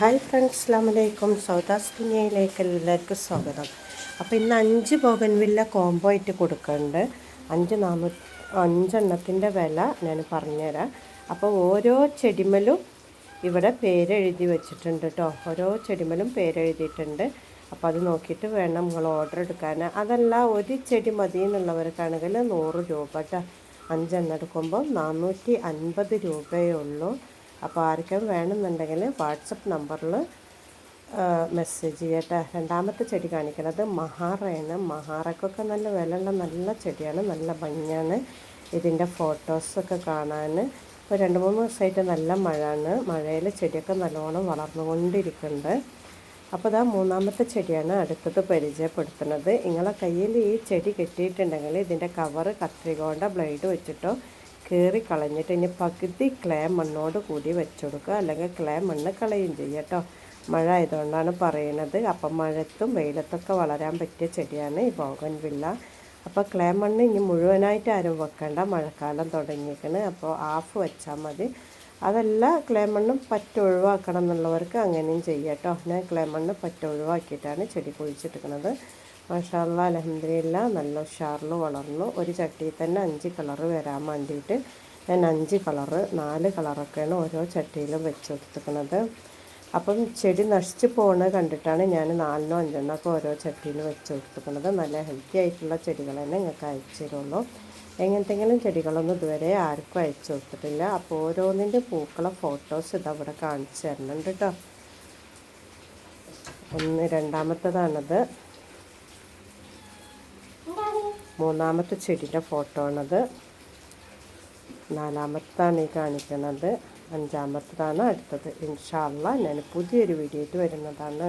Hi friends അസ്ലാമലൈക്കും സൗദാസ് ദുനിയയിലേക്ക് എല്ലാവർക്കും സ്വാഗതം. അപ്പോൾ ഇന്ന് അഞ്ച് ബോഗൻവില്ല കോംബോ ആയിട്ട് കൊടുക്കുന്നുണ്ട് അഞ്ച് നാമ അഞ്ചെണ്ണത്തിന്റെ വില ഞാൻ പറഞ്ഞുതരാം. അപ്പോൾ ഓരോ ചെടിമലും ഇവിടെ പേരെഴുതി വെച്ചിട്ടുണ്ട് കേട്ടോ ഓരോ ചെടിമലും പേരെഴുതിയിട്ടുണ്ട്. അപ്പോൾ അത് നോക്കിയിട്ട് വേണം നിങ്ങൾ ഓർഡർ എടുക്കാൻ. അതല്ല ഒരു ചെടി മതി എന്നുള്ളവർക്കാണെങ്കിൽ നൂറ് രൂപ കേട്ടോ അഞ്ചെണ്ണം എടുക്കുമ്പോൾ നാനൂറ്റി അൻപത് രൂപയേ ഉള്ളൂ. അപ്പോൾ ആർക്കും വേണമെന്നുണ്ടെങ്കിൽ വാട്സപ്പ് നമ്പറിൽ മെസ്സേജ് ചെയ്യട്ടെ. രണ്ടാമത്തെ ചെടി കാണിക്കുന്നത് മഹാറയാണ്. മഹാറക്കൊക്കെ നല്ല വിലയുള്ള നല്ല ചെടിയാണ്. നല്ല ഭംഗിയാണ്. ഇതിന്റെ ഫോട്ടോസൊക്കെ കാണാൻ ഇപ്പോൾ രണ്ട് മൂന്ന് ദിവസമായിട്ട് നല്ല മഴയാണ്. മഴയിൽ ചെടിയൊക്കെ നല്ലോണം വളർന്നുകൊണ്ടിരിക്കുന്നുണ്ട്. അപ്പോൾ ഇതാ മൂന്നാമത്തെ ചെടിയാണ് അടുത്തത് പരിചയപ്പെടുത്തുന്നത്. നിങ്ങളെ കയ്യിൽ ഈ ചെടി കെട്ടിയിട്ടുണ്ടെങ്കിൽ ഇതിന്റെ കവറ് കത്രിക ബ്ലേഡ് വെച്ചിട്ടോ കീറി കളഞ്ഞിട്ട് ഇനി പകുതി ക്ലേ മണ്ണോട് കൂടി വെച്ചുകൊടുക്കുക അല്ലെങ്കിൽ ക്ലേ മണ്ണ് കളയും ചെയ്യുക കേട്ടോ. മഴ ആയതുകൊണ്ടാണ് പറയുന്നത്. അപ്പം മഴത്തും വെയിലത്തൊക്കെ വളരാൻ പറ്റിയ ചെടിയാണ് ഈ ബോഗൻ വില്ല. അപ്പോൾ ക്ലേ മണ്ണ് ഇനി മുഴുവനായിട്ട് ആരും വെക്കേണ്ട. മഴക്കാലം തുടങ്ങിയേക്കണ്. അപ്പോൾ ഹാഫ് വെച്ചാൽ മതി. അതല്ല ക്ലേ മണ്ണും പറ്റൊഴിവാക്കണം എന്നുള്ളവർക്ക് അങ്ങനെയും ചെയ്യാം കേട്ടോ. ഞാൻ ക്ലേ മണ്ണ് പറ്റൊഴിവാക്കിയിട്ടാണ് ചെടി കുഴിച്ചിട്ടിരിക്കുന്നത്. മാഷാല്ല അലഹമില്ല നല്ല ഉഷാറിൽ വളർന്നു. ഒരു ചട്ടിയിൽ തന്നെ അഞ്ച് കളറ് വരാൻ വേണ്ടിയിട്ട് ഞാൻ അഞ്ച് കളറ് നാല് കളറൊക്കെയാണ് ഓരോ ചട്ടിയിലും വെച്ച് കൊടുത്തിരിക്കുന്നത്. അപ്പം ചെടി നശിച്ചു പോകുന്നത് കണ്ടിട്ടാണ് ഞാൻ നാലിനോ അഞ്ചെണ്ണോ ഒക്കെ ഓരോ ചട്ടിയിൽ വെച്ച് കൊടുത്തിരിക്കുന്നത്. നല്ല ഹെൽത്തി ആയിട്ടുള്ള ചെടികൾ തന്നെ നിങ്ങൾക്ക് അയച്ചു തരുള്ളൂ. എങ്ങനത്തെങ്കിലും ചെടികളൊന്നും ഇതുവരെ ആർക്കും അയച്ചു കൊടുത്തിട്ടില്ല. അപ്പോൾ ഓരോന്നിന്റെ പൂക്കളെ ഫോട്ടോസ് ഇതവിടെ കാണിച്ചു തരുന്നുണ്ട് കേട്ടോ. ഒന്ന് രണ്ടാമത്തതാണത്. മൂന്നാമത്തെ ചെടിയുടെ ഫോട്ടോ ആണത്. നാലാമത്താണ് ഈ കാണിക്കുന്നത്. അഞ്ചാമത്തതാണ് അടുത്തത്. ഇൻഷാല്ല ഞാൻ പുതിയൊരു വീഡിയോ ആയിട്ട് വരുന്നതാണ്.